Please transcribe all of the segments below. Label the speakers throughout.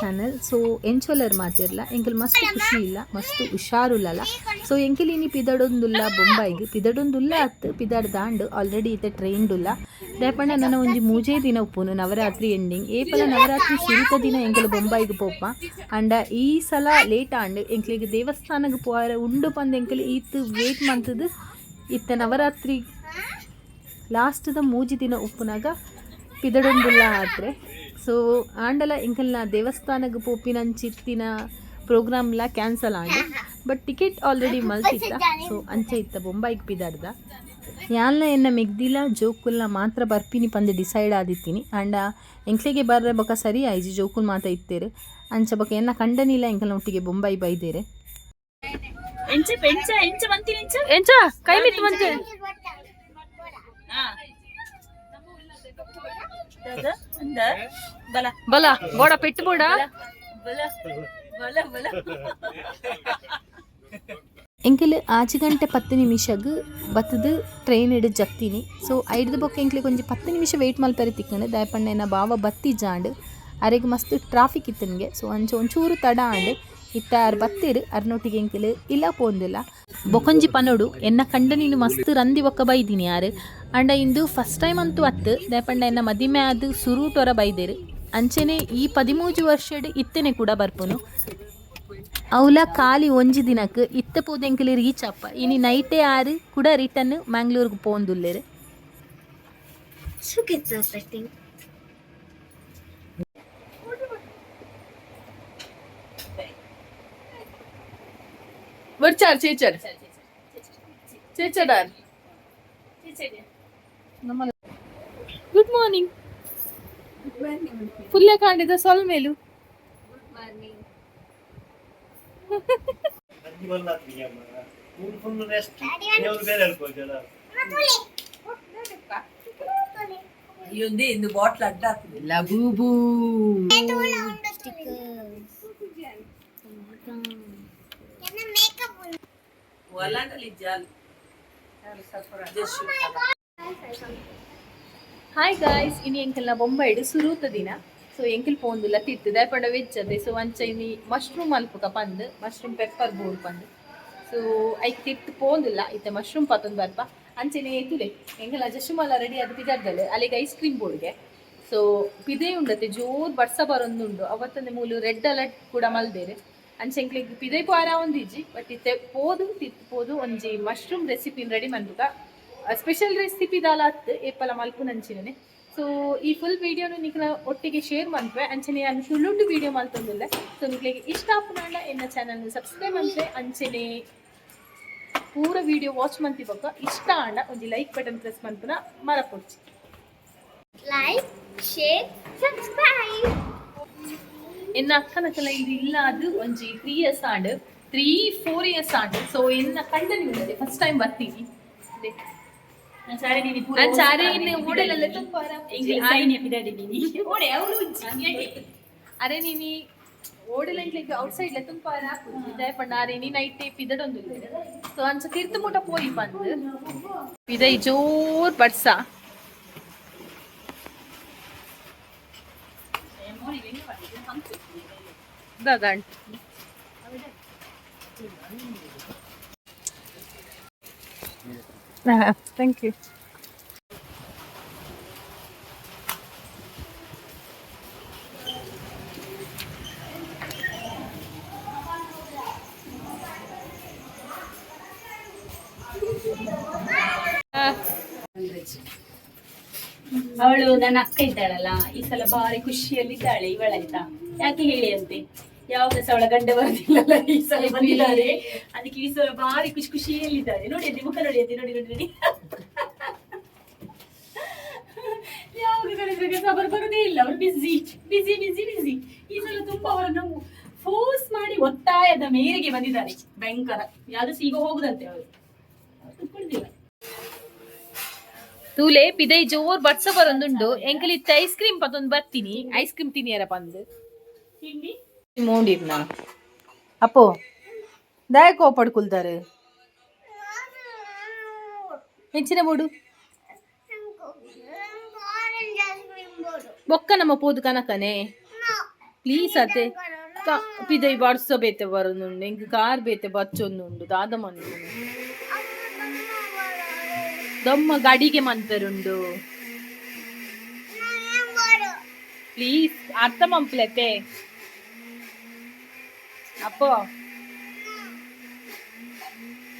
Speaker 1: Channel so ಎಂಚೋಲರ್ ಮಾತಿರ್ಲ. ಎಂಕಲ್ ಮಸ್ತ್ ಖುಷಿ ಇಲ್ಲ, ಮಸ್ತ್ ಹುಷಾರುಲ್ಲಲ್ಲ ಸೊ ಎಂಕಿಲ್ ಇನಿ ಪಿದಡೊಂದುಲ್ಲ, ಬೊಂಬಾಯಿಗೆ. ಪಿದಡೊಂದುಲ್ಲ ಅತ್ ಪಿದಾಡ್ ದಾಂಡ್ ಆಲ್ರೆಡಿ ಇತ್ತೆ ಟ್ರೈನ್ಡುಲ್ಲ ರೇಪಣ್ಣ ನನ್ನ ಒಂಜಿ ಮೂಜೆ ದಿನ ಉಪ್ಪುನು, ನವರಾತ್ರಿ ಎಂಡಿಂಗ್ ಏಪಲ ನವರಾತ್ರಿ ಸುರಿತ ದಿನ ಎಂಕಲ್ ಬೊಂಬಾಯಿಗೆ ಪೋಪ ಅಂಡ ಈ ಸಲ ಲೇಟ್ ಆಂಡ್ ಎಂಕ್ಲಿಗೆ ದೇವಸ್ಥಾನಕ್ಕೆ ಪೋರ ಉಂಡು ಪಂದ್ ಎಂಕಲ್ ಈತ್ ವೇಟ್ ಮಂತದು ಇತ್ತ ನವರಾತ್ರಿ ಲಾಸ್ಟ್ದ ಮೂಜಿ ದಿನ ಉಪ್ಪುನಾಗ ಪಿದಡೊಂದುಲ್ಲ ಆದ್ರೆ ಸೊ ಆಂಡಲ ಇಂಕಲ್ನ ದೇವಸ್ಥಾನಕ್ಕೆ ಪ್ರೋಗ್ರಾಮ್ ಪ್ರೋಗ್ರಾಮ್ಲ ಕ್ಯಾನ್ಸಲ್ ಆಗಿ ಬಟ್ ಟಿಕೆಟ್ ಆಲ್ರೆಡಿ ಮಲ್ತಿತ್ತ ಸೊ ಅಂಚೆ ಇತ್ತ ಬೊಂಬಾಯಿಗೆ ಪಿದಾಡ್ದ ಯಾಲ್ನ ಎನ್ನ ಮೆಗ್ದಿಲ ಜೋಕುಲ್ನ ಮಾತ್ರ ಬರ್ಪಿನಿ ಪಂದೆ ಡಿಸೈಡ್ ಆದಿತ್ತೀನಿ ಆಂಡ ಎಂಕ್ಲೆಗೆ ಬರ್ರೆ ಬೊಕ ಸರಿ ಐಜಿ ಜೋಕುಲ್ ಮಾತ ಇತ್ತೇರೆ ಅಂಚ ಬೊಕ ಎನ್ನ ಕಂಡನಿಲ್ಲ ಎಂಕಲ್ನ ಒಟ್ಟಿಗೆ ಬೊಂಬಾಯಿ ಬೈದೇರೆ
Speaker 2: ಎಂಚ ಪೆಂಚ ಎಂಚ ಮಂತಿ ಎಂಚ
Speaker 1: ಎಂಚ ಕೈ ಮಿತ್ತು ಮಂತೆ
Speaker 2: ಅಂದ ಬಲ.
Speaker 1: ಬಲ ಬೋಡ ಪೆಟ್ಟು ಬೋಡ.
Speaker 2: ಬಲ ಬಲ ಬಲ
Speaker 1: ಎಂಕಲ್ ಆಚೆ ಗಂಟೆ ಪತ್ತು ನಿಮಿಷಗ್ ಬತ್ತದು ಟ್ರೈನ್ ಹಿಡಿದು ಜತ್ತೀನಿ ಸೊ ಐಡ್ದು ಬೊಕ್ಕ ಎಂಕ್ಲಿ ಕೊಂಚ ಪತ್ತು ನಿಮಿಷ ವೇಟ್ ಮಲ್ಪೆರೆ ತಿಕ್ಕಂಡು ದಯಪಣ್ಣ ಏನ ಬಾವ ಬತ್ತಿ ಜಾಂಡು. ಅರೆಗ್ ಮಸ್ತ್ ಟ್ರಾಫಿಕ್ ಇತ್ತನ್ಗೆ ಸೊ ಅಂಚ ಒಂಚೂರು ತಡ ಆಂಡ್ ಇತ್ತ ಅರ್ ಬತ್ತಿರು ಅರ್ನೊಟ್ಟಿಗೆ ಎಂಕಲ್ ಇಲ್ಲ ಪೋಂದಿಲ್ಲ. ಬೊಕೊಂಜಿ ಪನೋಡು ಎನ್ನ ಕಂಡ ನೀನು ಮಸ್ತ್ ರಂದಿ ಒಕ್ಕ ಬೈದೀನಿ ಯಾರು. ಅಂಡ ಇಂದು ಫಸ್ಟ್ ಟೈಮ್ ಅಂತೂ ಅತ್ತು ದಯಪಂಡ ಎನ್ನ ಮದಿಮೆ ಅದು ಸುರೂಟೊರ ಬೈದೇರು ಅಂಚೆನೆ ಈ ಪದಿಮೂಜು ವರ್ಷಡ್ ಇತ್ತನೆ ಕೂಡ ಬರ್ಪುನು ಅವಲ ಖಾಲಿ ಒಂಜಿ ದಿನಕ್ಕೆ ಇತ್ತ ಪೋದೆಂಕಲಿ ರೀಚ್ ಅಪ್ಪ ಇನಿ ನೈಟೇ ಆರು ಕೂಡ ರಿಟರ್ನ್ ಮ್ಯಾಂಗ್ಳೂರ್ಗೆ ಪೋಂದುಲ್ಲೇರು
Speaker 3: ಬರ್ಚಾರ್ ಚೇಚರ್ ಚೇಚಡಾರ್ ಗುಡ್ ಮಾರ್ನಿಂಗ್ ಫುಲ್ಲೆ ಕಾಂಡಿದ ಸ್ವಲ್ಪ ಮೇಲು
Speaker 4: ಫುಲ್ ರೆಸ್ಟ್ ದೇವ್ರು ಬೇರೆ ಹೇಳ್ಕೊಳ್ತಲ್ಲ
Speaker 2: ಅಯ್ಯೊಂದೇ ಇಂದು
Speaker 1: ಹಾಯ್ ಗಾಯ್ಸ್ ಇನಿ ಎಂಕಲ್ನ ಬೊಂಬೈಡ್ ಸುರೂತ ದಿನ. ಸೊ ಎಂಕಲ್ ಪೋಂದುಲ್ಲ ತಿತ್ತು ದಯಪಂಡ ವೆಜ್ ಅದೆ ಸೊ ಅಂಚ ಇನಿ ಮಶ್ರೂಮ್ ಅಲ್ಪಕ ಪಂದ್ ಮಶ್ರೂಮ್ ಪೆಪ್ಪರ್ ಬೋರ್ ಪಂದ್. ಸೊ ಐಕ್ ತಿತ್ತು ಪೋಂದಿಲ್ಲ, ಇತ್ತೆ ಮಶ್ರೂಮ್ ಪತ್ತೊಂದು ಬರ್ಪ ಅಂಚೆನೆ ತುಲೆ, ಎಂಕಲ್ ಜಶುಮಲ ರೆಡಿ ಅದು ತಿಗದ್ದಲೆ ಅಲ್ಲಿಗೆ ಐಸ್ ಕ್ರೀಮ್ ಬೋರ್ಡ್ಗೆ ಸೊ ಪಿದೆ ಉಂಡತೆ ಜೋರ್ ಬಡ್ಸ ಬರೊಂದುಂಡು. ಅವತ್ತಂದೆ ಮೂಲು ರೆಡ್ ಅಲರ್ಟ್ ಕೂಡ ಮಲ್ದೇರೆ. ಅಂಚೆಂಕ್ಲಿಗೆ ಪಿದೆ ಪಾರ ಒಂದಿಜ್ಜಿ ಬಟ್ ಇತ್ತೆ ಪೋದು ತಿತ್ತು ಪೋದು ಒಂಜಿ ಮಶ್ರೂಮ್ ರೆಸಿಪಿನ ರೆಡಿ ಮನ್ಪುಗ ಸ್ಪೆಷಲ್ ರೆಸಿಪಿ ದಾಲ ಏಪಲ ಮಲ್ಪು ನಂಚಿನೇ ಸೊ ಈ ಫುಲ್ ವಿಡಿಯೋನು ನಿಕ್ಲ ಒಟ್ಟಿಗೆ ಶೇರ್ ಮನ್ಪೆ ಅಂಚನೆ ನಾನು ಸುಳ್ಳುಂಡು ವಿಡಿಯೋ ಮಲ್ತೊಂದಿಲ್ಲ ಸೊ ನಿಕ್ಲಿಗೆ ಇಷ್ಟ ಆಪುನಾಂಡ ಎನ್ನ ಚಾನಲ್ ಸಬ್ಸ್ಕ್ರೈಬ್ ಮನ್ಪೆ ಅಂಚನೆ ಪೂರ ವಿಡಿಯೋ ವಾಚ್ ಮಂತಿ ಬೊಕ್ಕ. ಇಷ್ಟ ಆಂಡ ಒಂಜಿ ಲೈಕ್ ಬಟನ್ ಪ್ರೆಸ್ ಮನ್ಪುನ ಮರಪೊಡ್ಚಿ.
Speaker 5: ಲೈಕ್ ಶೇರ್ ಸಬ್ಸ್ಕ್ರೈಬ್
Speaker 1: ಎನ್ನ ಅಕ್ಕನ ಕಲ ಇದು ಇಲ್ಲ ಅದು ಒಂಜಿ three years and three four years and. So ಎನ್ನ ಕಂಡ ಉಂಡದೆ ಫಸ್ಟ್ ಟೈಮ್ ಬರ್ತೀನಿ.
Speaker 2: అరే
Speaker 1: నేను ఓడల ఇంట్లోకి అవుట్ సైడ్ ఎత్తుకు పారాకు ఇదే పండారి నేను అయితే పిదడొందు సో అంచ తీర్త మూట పోయి బంద్ పిదై జోర్ బర్సా దాదాంటి ಥ್ಯಾಂಕ್ ಯು
Speaker 2: ಅವಳು ನನ್ನ ಅಕ್ಕ ಇದ್ದಾಳಲ್ಲ, ಈ ಸಲ ಬಾರಿ ಖುಷಿಯಲ್ಲಿದ್ದಾಳೆ ಇವಳಾಯ್ತಾ ಯಾಕೆ ಹೇಳಿ ಅಂತೆ ಯಾವಾಗ ಸಹ ಅವಳ ಗಂಡ ಬರೋದಿಲ್ಲಲ್ಲ, ಈ ಸಲ ಬಂದಿದ್ದಾರೆ. ಅದಕ್ಕೆ ಈ ಸಲ ಬಾರಿ ಖುಷಿ ಖುಷಿಯಲ್ಲಿದ್ದಾರೆ ನೋಡಿ ಅದೇ ಮುಖ ನೋಡಿ ಅದೇ ನೋಡಿ ನೋಡಿ ನೋಡಿ. ಯಾವಾಗ ಕರೆದ್ರೆ ಸಬರ್ ಬರೋದೇ ಇಲ್ಲ. ಅವ್ರು ಬಿಸಿ ಬಿಸಿ ಬಿಸಿ ಬಿಸಿ ಈ ಸಲ ತುಂಬಾ ಅವರನ್ನು ಫೋರ್ಸ್ ಮಾಡಿ ಒತ್ತಾಯದ ಮೇರೆಗೆ ಬಂದಿದ್ದಾರೆ. ಭಯಂಕರ. ಯಾವ್ದು ಸೀಗ ಹೋಗುದಂತೆ ಅವರು. ಕುತ್ಕೊಳ್ತಿಲ್ಲ.
Speaker 1: ತೂಲೆ ಪಿದೈ ಜೋರ್ ಬಟ್ಸ ಬರೊಂದುಂಡು ಎಂಕಲ್ ಇತ್ತ ಐಸ್ ಕ್ರೀಮ್ ಪತ್ತೊಂದು ಬರ್ತೀನಿ. ಐಸ್ ಕ್ರೀಮ್ ತಿನ್ನಿಯರ ಬಂದು
Speaker 2: ತಿಂಡಿ
Speaker 3: ಮೋಂಡಿರ್ನ ಅಪ್ಪೋ ದಾಯ ಕೋಪಡ್ಕೊಳ್ತಾರೆ
Speaker 1: ಹೆಂಚಿನ ಮೂಡು
Speaker 5: ಆರೆಂಜ್ ಐಸ್ ಕ್ರೀಮ್ ಬೋರ್ಡ್
Speaker 3: ಬೊಕ್ಕ ನಮ್ಮ ಪೋದು ಕನಕನೆ ಪ್ಲೀಸ್ ಅತೆ ಕ- ಪಿದೈ ಬರ್ಸ ಬೇತೆ ಬರೋದುಂಡು ಇಂಕ ಕಾರ್ ಬೇತೆ ಬಚ್ಚೊಂದುಂಡು ದಾದ ಮಣ್ಣು ದಮ್ಮ ಗಡಿಗೆ ಮಂತರುಂಡು ಪ್ಲೀಸ್ ಅರ್ಥ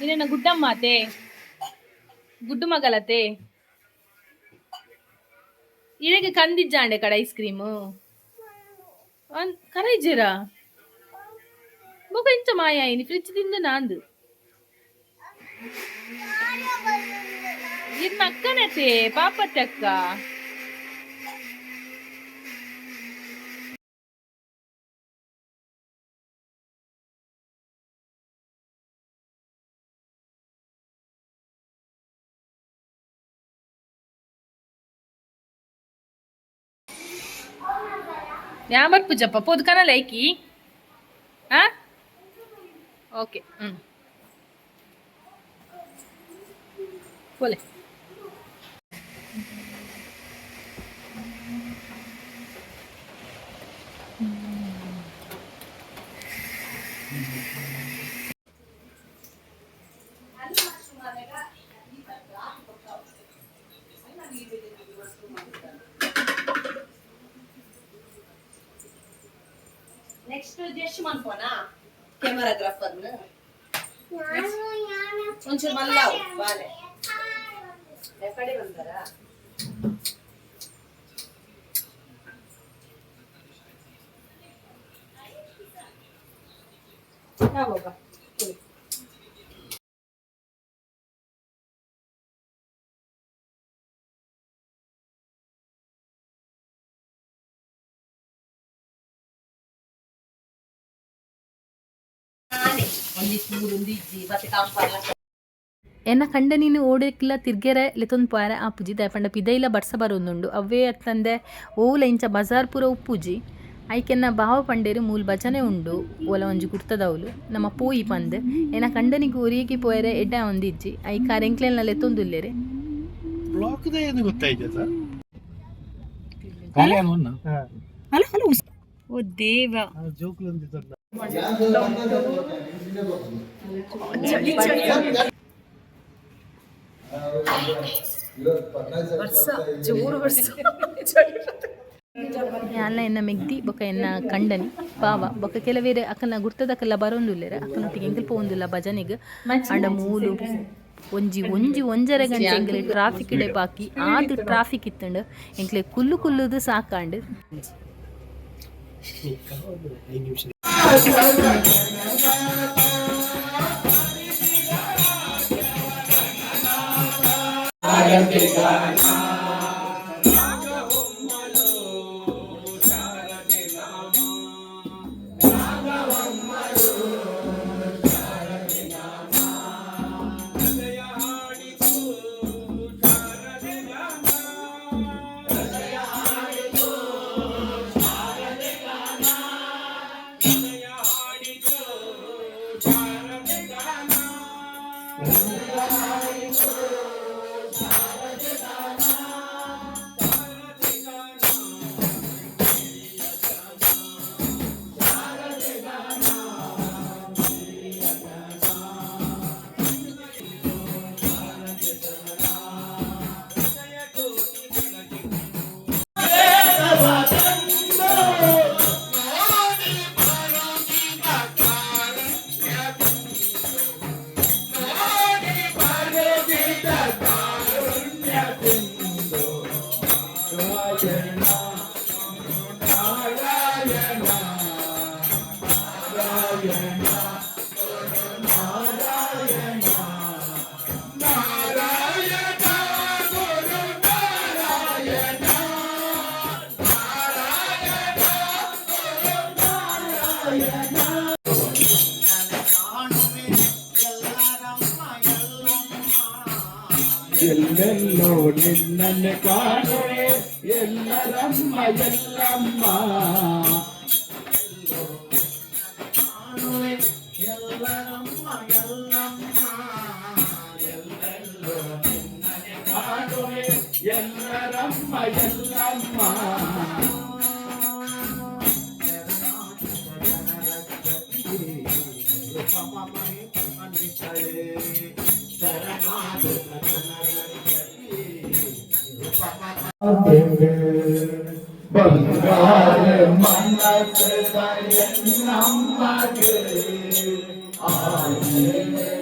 Speaker 3: ಮಂಪ್ಲತೆ ಅಪ್ಪೋ ನಿನ್ನ ಗುಡ್ಡಮ್ಮತೆ ಗುಡ್ಡು ಮಗಲತೆ ಇರಗೆ ಕಂದಿಜ್ಜಾಂಡೆ ಕಡ ಐಸ್ ಕ್ರೀಮು ಕರೈಜರ ಬೊಕ ಇಂಚ ಮಾಯ ಆಯ್ನಿ ಫ್ರಿಜ್ ದಿಂದ ನಾಂದು ಇರ್ನ ಅಕ್ಕನತೆ ಪಾಪತ್ತೆ ಅಕ್ಕ
Speaker 2: ஞாபகம் பூஜப்பா பொதுக்கான லைக்கி ஆ ஓகே ம் போலே
Speaker 1: ಎನ್ನ ಕಂಡ ನೀನು ಓಡಕ್ಲ ತಿರ್ಗೆರೆ ಲೆತೊಂದು ಪಾರೆ ಆಪುಜಿ ಪಿದ ಇಲ್ಲ ಬರ್ಸ ಬರೋಂದುಂಡು ಅವೇ ಅತ್ತಂದೆ ಓಲ ಇಂಚ ಬಜಾರ್ ಪೂರ ಉಪ್ಪುಜಿ ಐಕೆನ್ನ ಭಾವ ಪಂಡೇರು ಮೂಲ್ ಭಜನೆ ಉಂಡು ಓಲ ಒಂಜಿ ಕುರ್ತದವಲು ನಮ್ಮ ಪೋಯಿ ಪಂದ್ ಏನ ಕಂಡನಿಗೆ ಉರಿಯಕ್ಕೆ ಪೋಯರೆ ಎಡ್ಡ ಒಂದಿಜ್ಜಿ ಐ ಲೆತ್ತೊಂದುಲ್ಲೆರೆ
Speaker 4: ಗೊತ್ತಾಯ್ತಾ
Speaker 2: ಓ ದೇವ
Speaker 1: ಎನ್ನ ಮೆಗ್ದಿ ಬೊಕ ಎನ್ನ ಕಂಡನಿ ಪಾವ ಬೊಕ ಕೆಲವೇರೆ ಅಕ್ಕನ ಗುರ್ತದಕಲ್ಲ ಬರೋಂದುಲ್ಲೆರೆ ಅಕ್ಕನೊಟ್ಟಿಗೆ ಎಂಕಲ್ ಪೋಂದುಲ್ಲ ಭಜನೆಗ್ ಅಂಡ ಮೂಲು ಒಂಜಿ ಒಂಜಿ ಒಂಜರೆ ಗಂಟೆ ಎಂಗ್ಲೆ ಟ್ರಾಫಿಕ್ ಇಡೆ ಬಾಕಿ ಆದ್ ಟ್ರಾಫಿಕ್ ಇತ್ತಂಡು ಎಂಕ್ಲೆ ಕುಲ್ಲು ಕುಲ್ಲುದು ಸಾಕಾಂಡ್
Speaker 6: Hare Krishna ఎల్లరమ్మ ఎల్లమ్మ ఎల్లరమ్మ ఎల్లమ్మ ఎల్లమ్మ Papa, ಬಂಗಾರ ಮನಸ್ಸದ ನಮಗೆ ಆಯಿರೋ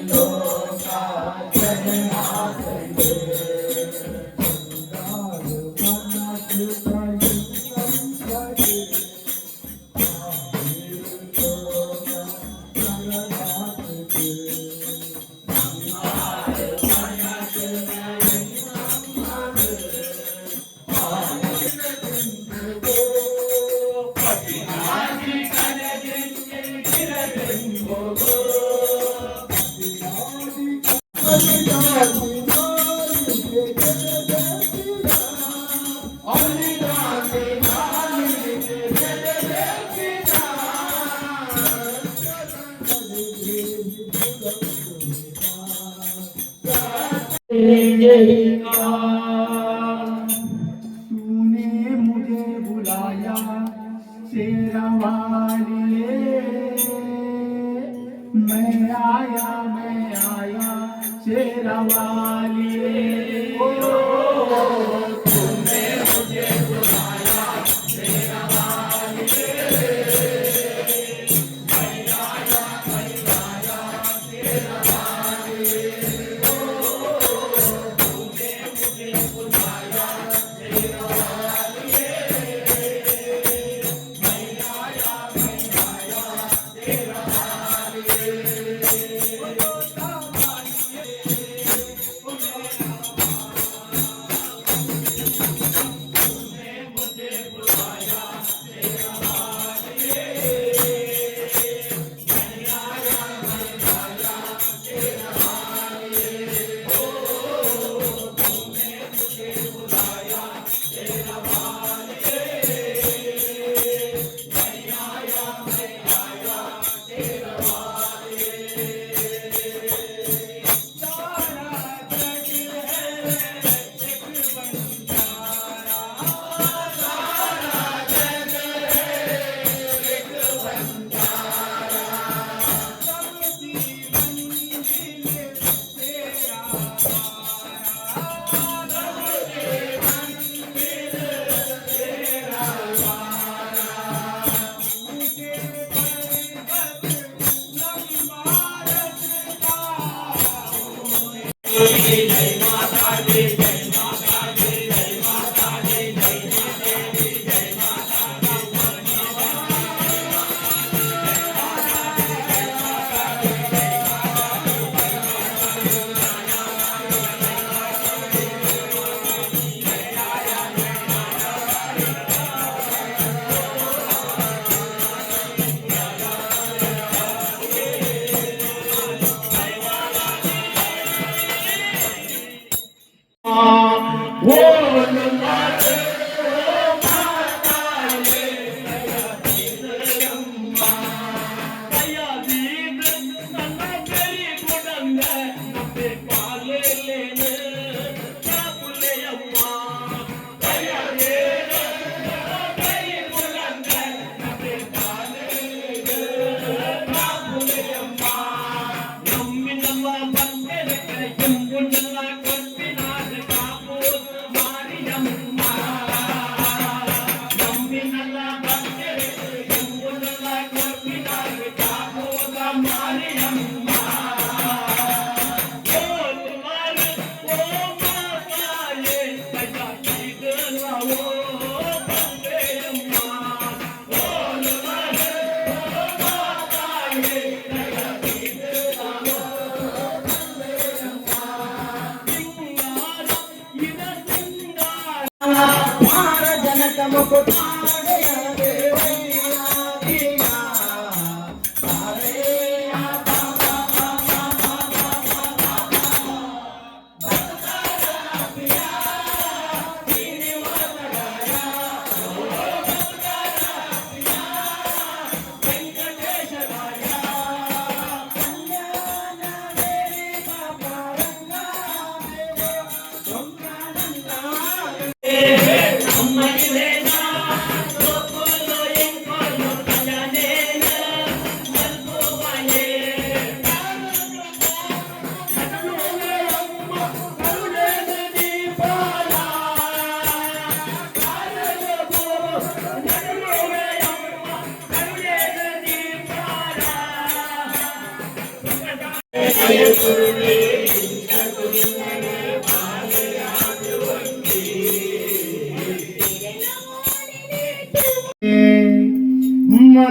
Speaker 6: तूने मुझे बुलाया शेरा वालिए मैं आया मैं आया शेरा वालिए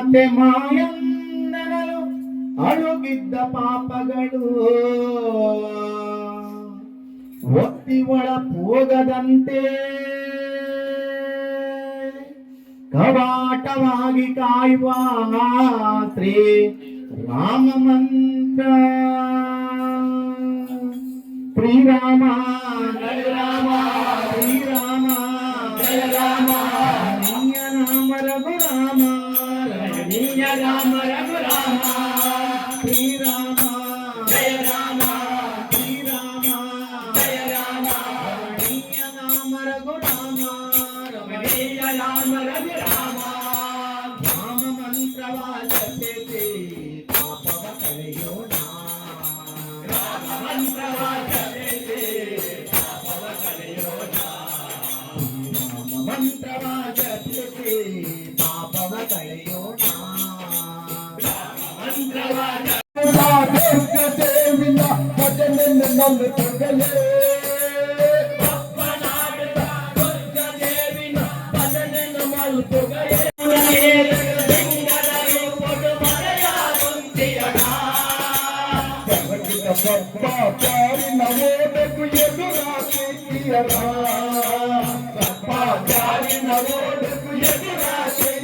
Speaker 6: ಮತ್ತೆ ಮಾಯಂದನಲು ಅಳುಗಿದ್ದ ಪಾಪಗಳು. ಒತ್ತಿ ಒಳ ಹೋಗದಂತೆ ಕವಾಟವಾಗಿ ಕಾಯುವ ಶ್ರೀ ರಾಮ ಮಂತ್ರ. ಶ್ರೀರಾಮ, ಜಯ ರಾಮ, ಶ್ರೀರಾಮ, ಜಯ ರಾಮ ರಾಮ ರಮಣೀಯ జయ రామ రఘురామ நாடு தங்களே నవోదకు ఎదురాసి జారి నవోదకు ఎదురాసి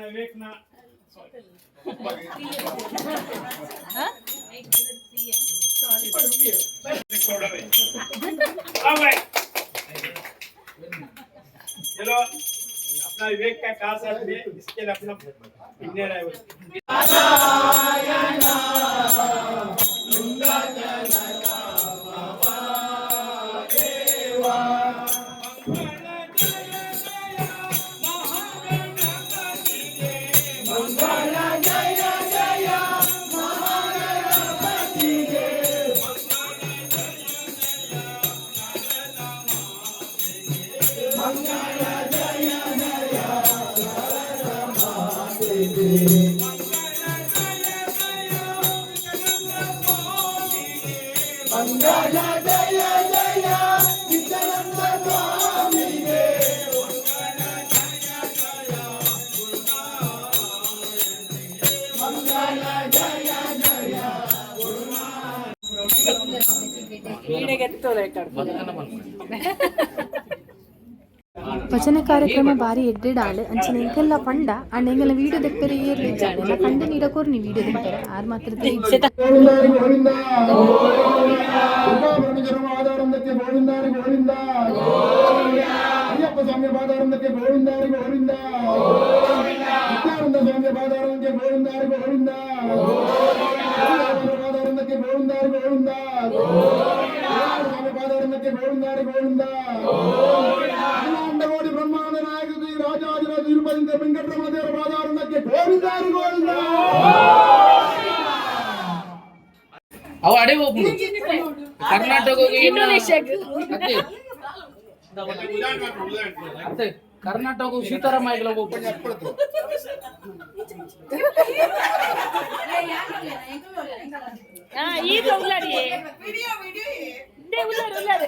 Speaker 6: ನಮ್ಮಳು ತೊಗಲೇ ನವೋದಕು ಎದುರಾಕಿಯರ ಪಾಚಾರಿ ನವೋದಕು ಎದುರಾಕಿಯರ
Speaker 4: चलो अपना विवेक का काल साथ में इसके लिए अपना इंडियन है
Speaker 1: ಭಜನೆ ಕಾರ್ಯಕ್ರಮ ಬಾರಿ ಎಡ್ಡೆಡಾಳು ಅಂಚಿನ ಎಂಕೆಲ್ಲ ಪಂಡ ಅಂಡ್ ಎಂಗೆಲ್ಲ ವೀಡಿಯೋ ದೆಪ್ಪರೆ ಏರ್ಲಿ ಇದ್ದಾಳೆ ನಾ ಕಂಡು ನೀಡಕೋರು ನೀ ವೀಡಿಯೋ ದೆಪ್ಪರೆ ಆರ್ ಮಾತ್ರ ಇಚ್ಛೆ
Speaker 7: ಗೋವಿಂದಾರಿ ಗೋವಿಂದ ದುರ್ಗಾಭರಣಿಗರ ಪಾದಾರಂದಕ್ಕೆ ಗೋವಿಂದಾರಿ ಗೋವಿಂದ ಅಯ್ಯಪ್ಪ ಸ್ವಾಮಿ ಪಾದಾರಂದಕ್ಕೆ ಗೋವಿಂದಾರಿ ಗೋವಿಂದ ನಿತ್ಯಾನಂದ ಸ್ವಾಮಿ ಪಾದಾರಂದಕ್ಕೆ ಗೋವಿಂದಾರಿ ಗೋವಿಂದ ಪಾದಾರಂದಕ್ಕೆ ಗೋವಿಂದಾರಿ ಗೋವಿಂದ ಸ್ವಾಮಿ ಪಾದಾರಂದಕ್ಕೆ ಗೋವಿಂದಾರಿ ಗೋವಿಂದ
Speaker 8: ಅವ ಅಡೆ ಹೋಗ್ಬಿಡು ಕರ್ನಾಟಕ ಅತ್ತೆ ಅತ್ತೆ ಕರ್ನಾಟಕ ಸೀತಾರಾಮ
Speaker 2: ಈಗ ಉಳ್ಳಾಡಿ. ಉಳ್ಳಾಡಿ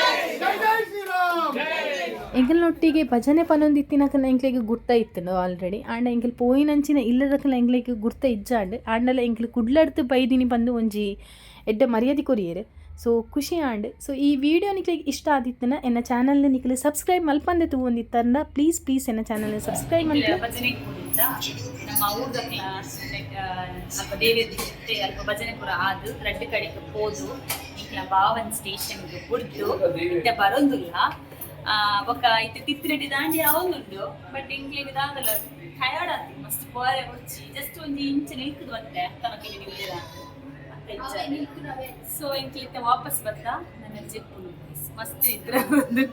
Speaker 1: ಎಂಕಲ್ನೊಟ್ಟಿಗೆ ಭಜನೆ ಪನೊಂದಿತ್ತಿನಕನ ಎಂಕ್ಲೆಗ್ ಗುರ್ತ ಇತ್ತನು ಆಲ್ರೆಡಿ ಆಂಡ ಎಂಕಲ್ ಪೋಯಿನಂಚಿನ ಇಲ್ಲದಕಲ ಎಂಕ್ಲೆಗ್ ಗುರ್ತ ಇಜ್ಜಾಂಡ್ ಆಂಡಲ ಎಂಕ್ಲ್ ಕುಡ್ಲಡ್ತು ಬೈದಿನಿ ಬಂದು ಒಂಜಿ ಎಡ್ಡೆ ಮರ್ಯಾದೆ ಕೊರಿಯರು. ಸೊ ಖುಷಿ ಆಂಡ್ ಸೊ ಈ ವಿಡಿಯೋ ನಿಕ್ಲಿಗೆ ಇಷ್ಟ ಆದಿತ್ತನ ಎನ್ನ ಚಾನಲ್ನ ನಿಕ್ಲೆ ಸಬ್ಸ್ಕ್ರೈಬ್ ಮಲ್ಪಂದೆ ತಗೊಂಡಿತ್ತಂದ ಪ್ಲೀಸ್ ಪ್ಲೀಸ್ ಎನ್ನ ಚಾನಲ್ನ ಸಬ್ಸ್ಕ್ರೈಬ್ ಮಾಡಿ
Speaker 2: ಭಜನೆ ಕೂಡಿದ್ದ. ನಮ್ಮ ಊರ್ದ ಕ್ಲಾಸ್ ಅಲ್ಪ ದೇವಿಯ ಜೊತೆ ಅಲ್ಪ ಭಜನೆ ಪೂರ ಆದು ರಡ್ಡು ಕಡೆಗೆ ಹೋದು ಇಂಕ್ಲ ಬಾವನ್ ಸ್ಟೇಷನ್ಗೆ ಇತ್ತೆ ಬರೋದಿಲ್ಲ. ಬೊಕ್ಕ ಇತ್ತೆ ತಿತ್ತಿರೆಡ್ಡಿ ದಾಂಡಿ ಅವನುಂಡು ಬಟ್ ಇಂಕ್ಲಿಗೆ ದಾಗಲ್ಲ ಟಯರ್ಡ್ ಆಯ್ತು ಮಸ್ತ್ ಬೋರೆ ಹೊಡ್ಚಿ ಜಸ್ಟ್ ಒಂದು ಇಂಚ್ ನಿಲ್ಕದು ಮತ್ತೆ ತನಕ ನೀವು ಸೊ ಇಂಕ್ಲಿತ್ತೆ ವಾಪಸ್ ಬಂದ ನನ್ನ ಜಿಪ್ಪು ಮಸ್ತ್ ಇದ್ರೆ ಬಂದು